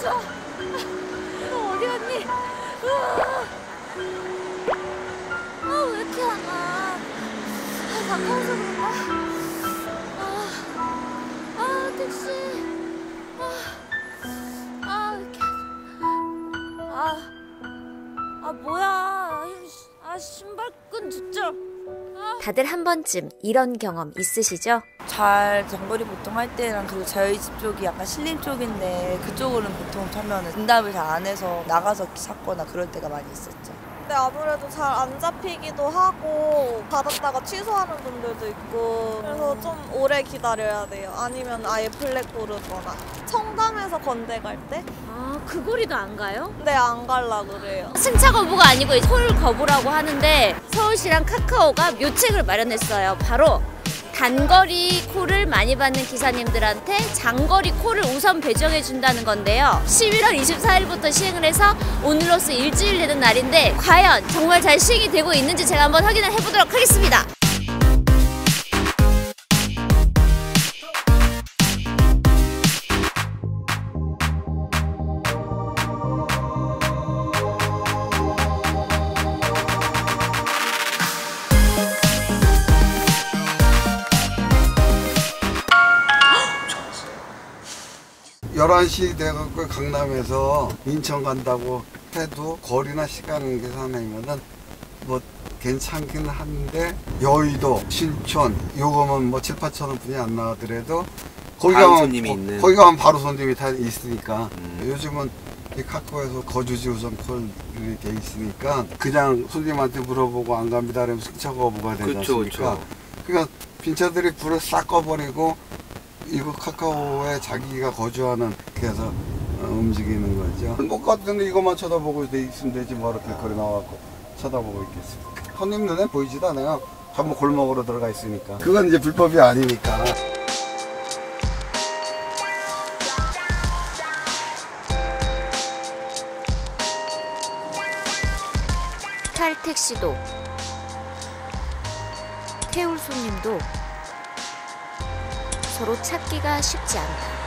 좋아. 너 어디 갔니? 으아. 아, 왜 이렇게 안 와? 아, 가까워서 그런가? 아, 아, 택시. 아, 아, 왜 이렇게. 아, 아, 뭐야. 아, 신발끈 진짜. 다들 한 번쯤 이런 경험 있으시죠? 잘 장거리 보통 할 때랑 그리고 저희 집 쪽이 약간 신림 쪽인데 그쪽으로는 보통 타면은 응답을 잘 안 해서 나가서 샀거나 그럴 때가 많이 있었죠. 근데 아무래도 잘 안 잡히기도 하고 받았다가 취소하는 분들도 있고 그래서 좀 오래 기다려야 돼요. 아니면 아예 블랙 고르거나 청담에서 건대 갈 때? 아, 그 거리도 안 가요? 네, 안 갈라 그래요. 승차 거부가 아니고 콜 거부라고 하는데 서울시랑 카카오가 묘책을 마련했어요. 바로 단거리 콜을 많이 받는 기사님들한테 장거리 콜을 우선 배정해 준다는 건데요. 11월 24일부터 시행을 해서 오늘로써 일주일 되는 날인데 과연 정말 잘 시행이 되고 있는지 제가 한번 확인을 해보도록 하겠습니다. 열한 시 돼갖고 강남에서 인천 간다고 해도 거리나 시간 계산하면은 뭐 괜찮긴 한데 여의도, 신촌 요거면 뭐 7, 8천 원 분이 안 나가더라도 거기 가면. 거기 가면 바로 손님이 다 있으니까 음. 요즘은 이 카카오에서 거주지 우선 콜이 돼 있으니까 그냥 손님한테 물어보고 안 갑니다 그러면 승차 거부가 되지 그쵸, 않습니까? 그쵸. 그러니까 빈차들이 불을 싹 꺼버리고 이거 카카오에 자기가 거주하는 그래서 어, 움직이는 거죠. 못 갔는데 이것만 쳐다보고 돼 있으면 되지 뭐하러 길거리 나와갖고 쳐다보고 있겠습니까? 손님 눈에 보이지도 않아요. 전부 골목으로 들어가 있으니까. 그건 이제 불법이 아니니까. 탈 택시도 태울 손님도 서로 찾기가 쉽지 않다.